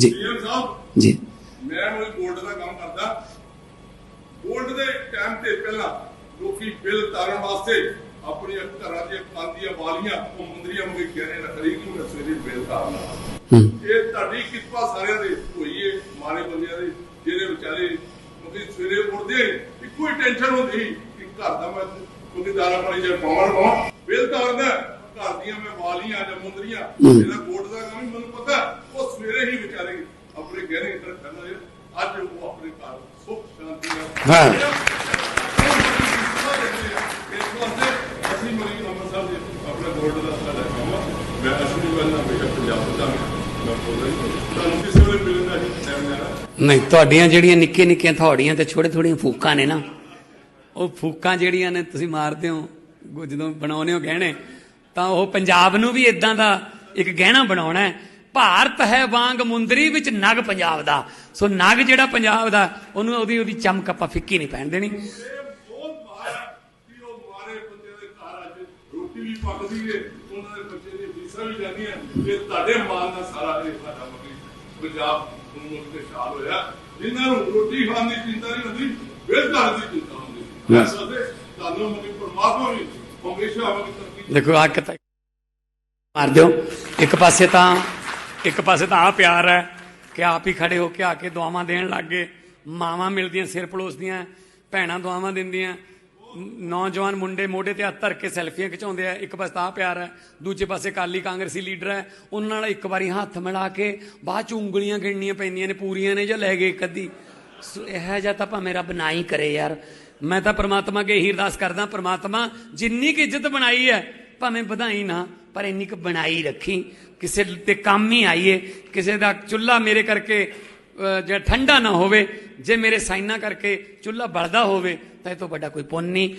ਜੀ। ਮੈਂ ਉਹ ਗੋਲਡ ਦਾ ਕੰਮ ਕਰਦਾ। ਗੋਲਡ ਦੇ ਟਾਈਮ ਤੇ ਪਹਿਲਾਂ ਲੋਕੀ ਬਿੱਲ ਤਾਰਨ ਵਾਸਤੇ ਆਪਣੀਆਂ ਘਰਾਂ ਦੀਆਂ ਕਾਂਦੀਆਂ ਵਾਲੀਆਂ ਉਹ ਮੁੰਦਰੀਆਂ ਮੁੰਗੇ ਗਹਿਣੇ ਰੱਖਦੀ ਕਿ ਮੈਂ ਸਵੇਰੇ ਬਿੱਲ ਤਾਰਨਾ ਇਹ ਤੁਹਾਡੀ ਕਿਰਪਾ ਸਾਰਿਆਂ ਦੇ ਹੋਈ ਏ ਮਾਰੇ ਬੰਦਿਆਂ ਦੀ ਜਿਹੜੇ ਵਿਚਾਰੇ ਕਿਉਂਕਿ ਸਵੇਰੇ ਉੱਠਦੇ ਇੱਕੋ ਹੀ ਟੈਨਸ਼ਨ ਹੁੰਦੀ ਕਿ ਘਰ ਦਾ ਮੈਂ ਕਿਉਂਕਿ ਦਾਣਾ ਪਾਣੀ ਜੇ ਪਾਵਣ ਪਾਵਾਂ। ਬਿੱਲ ਤਾਰਦਾ ਘਰ ਦੀਆਂ ਮੈਂ ਵਾਲੀਆਂ ਜਾਂ ਮੁੰਦਰੀਆਂ ਜਿਹੜਾ ਗੋਲਡ ਦਾ ਕੰਮ ਮੈਨੂੰ ਪਤਾ ਉਹ ਸਵੇਰੇ ਹੀ ਵਿਚਾਰੇ ਆਪਣੇ ਗਹਿਣੇ ਇੱਧਰ ਕਰਨਾ ਅੱਜ ਉਹ ਆਪਣੇ ਘਰ ਸੁੱਖ ਸ਼ਾਂਤੀ ਹਾਂ। ਇਸ ਵਾਸਤੇ ਅਸੀਂ ਮਰੀ ਅੰਮ੍ਰਿਤਸਰ ਦੇ ਆਪਣਾ ਗੋਲਡ ਦਾ ਸਾਡਾ ਕੰਮ ਆ। ਮੈਂ ਅਸਲੀ ਗੱਲ ਨਾ ਬੇਸ਼ੱਕ ਪੰਜਾਬ ਦਾ ਮੈਂ ਬੋਲ ਰਹੀ ਹਾਂ। ਤੁਹਾਨੂੰ ਕਿਸੇ ਵੇਲੇ ਮਿਲਣ ਦਾ ਹੀ ਟਾਈਮ ਲੈਣਾ ਨਹੀਂ ਤੁਹਾਡੀਆਂ ਜਿਹੜੀਆਂ ਨਿੱਕੀਆਂ ਨਿੱਕੀਆਂ ਥੋੜੀਆਂ ਤੇ ਛੋਟੇ ਥੋੜੀਆਂ ਫੂਕਾਂ ਨੇ ਨਾ ਉਹ ਫੂਕਾਂ ਜਿਹੜੀਆਂ ਨੇ ਤੁਸੀਂ ਮਾਰਦੇ ਹੋ ਜਦੋਂ ਬਣਾਉਨੇ ਹੋ ਗਹਿਣੇ ਤਾਂ ਉਹ ਪੰਜਾਬ ਨੂੰ ਵੀ ਇਦਾਂ ਦਾ ਇੱਕ ਗਹਿਣਾ ਬਣਾਉਣਾ ਹੈ। ਭਾਰਤ ਹੈ ਵਾਂਗ ਮੁੰਦਰੀ ਵਿੱਚ ਨਗ ਪੰਜਾਬ ਦਾ। ਸੋ ਨਗ ਜਿਹੜਾ ਪੰਜਾਬ ਦਾ ਉਹਨੂੰ ਉਹਦੀ ਉਹਦੀ ਚਮਕ ਆਪਾਂ ਫਿੱਕੀ ਨਹੀਂ ਪੈਣ ਦੇਣੀ। ਇਹ ਬਹੁਤ ਮਾਇਆ ਕਿ ਉਹ ਮਾਰੇ ਬੰਦੇ ਦੇ ਘਰ ਅੱਜ ਰੋਟੀ ਵੀ ਪੱਕਦੀ ਏ। ਉਹਨਾਂ ਦੇ ਬੱਚੇ ਦੀ ਫੀਸਾਂ ਵੀ ਜਾਂਦੀਆਂ ਇਹ ਤੁਹਾਡੇ ਮਾਲ ਨਾਲ ਸਾਰਾ ਇਹ ਸਾਡਾ ਪੰਜਾਬ ਨੂੰ ਮੁਲਕ ਤੇ ਸ਼ਾਲ ਹੋਇਆ। ਜਿਨ੍ਹਾਂ ਨੂੰ ਰੋਟੀ ਖਾਣ ਦੀ ਚਿੰਤਾ ਨਹੀਂ ਹੁੰਦੀ ਬੇਕਾਰ ਦੀ ਚਿੰਤਾ ਹੁੰਦੀ। ਤੇ ਤੁਹਾਨੂੰ ਮਗੀ ਪਰਮਾਤਮਾ ਵੀ ਦੇਖੋ ਆ ਕਿਤਾ ਮਾਰ ਦਿਓ। ਇੱਕ ਪਾਸੇ ਤਾਂ, ਇੱਕ ਪਾਸੇ ਤਾਂ ਆ ਪਿਆਰ ਹੈ ਕਿ ਆਪ ਹੀ ਖੜੇ ਹੋ ਕੇ ਆ ਕੇ ਦੁਆਵਾਂ ਦੇਣ ਲੱਗ ਗਏ। ਮਾਵਾਂ ਮਿਲਦੀਆਂ, ਸਿਰ ਪਲੋਸਦੀਆਂ, ਭੈਣਾਂ ਦੁਆਵਾਂ ਦਿੰਦੀਆਂ। ਨੌਜਵਾਨ ਮੁੰਡੇ ਮੋਢੇ ਤੇ ਹੱਥ ਧਰ ਕੇ ਸੈਲਫੀਆਂ ਖਿਚਾਉਂਦੇ ਆ। ਇੱਕ ਪਾਸੇ ਤਾਂ ਆਹ ਪਿਆਰ ਹੈ, ਦੂਜੇ ਪਾਸੇ ਕਾਲੀ ਕਾਂਗਰਸੀ ਲੀਡਰ ਹੈ। ਉਹਨਾਂ ਨਾਲ ਇੱਕ ਵਾਰੀ ਹੱਥ ਮਿਲਾ ਕੇ ਬਾਅਦ ਚ ਉਂਗਲੀਆਂ ਗਿਣਨੀਆਂ ਪੈਂਦੀਆਂ ਨੇ, ਪੂਰੀਆਂ ਨੇ ਜਾਂ ਲੈ ਗਏ ਇੱਕ ਅੱਧੀ। ਇਹ ਜਿਹਾ ਤਾਂ ਭਾਵੇਂ ਰੱਬ ਨਾ ਹੀ ਕਰੇ ਯਾਰ। ਮੈਂ ਤਾਂ ਪ੍ਰਮਾਤਮਾ ਅੱਗੇ ਇਹੀ ਅਰਦਾਸ ਕਰਦਾ ਪ੍ਰਮਾਤਮਾ ਜਿੰਨੀ ਕੁ ਇੱਜ਼ਤ ਬਣਾਈ ਹੈ ਭਾਵੇਂ ਵਧਾਈ ਨਾ ਪਰ ਇੰਨੀ ਕੁ ਬਣਾਈ ਰੱਖੀ। ਕਿਸੇ ਤੇ ਕੰਮ ਹੀ ਆਈਏ ਕਿਸੇ ਦਾ ਚੁੱਲ੍ਹਾ ਮੇਰੇ ਕਰਕੇ ਅਹ, ਜਿਹੜਾ ਠੰਡਾ ਨਾ ਹੋਵੇ ਜੇ ਮੇਰੇ ਸਾਈਨਾਂ ਕਰਕੇ ਚੁੱਲ੍ਹਾ ਬਲਦਾ ਹੋਵੇ ਤਾਂ ਇਹ ਤੋਂ ਵੱਡਾ ਕੋਈ ਪੁੰਨ ਨਹੀਂ।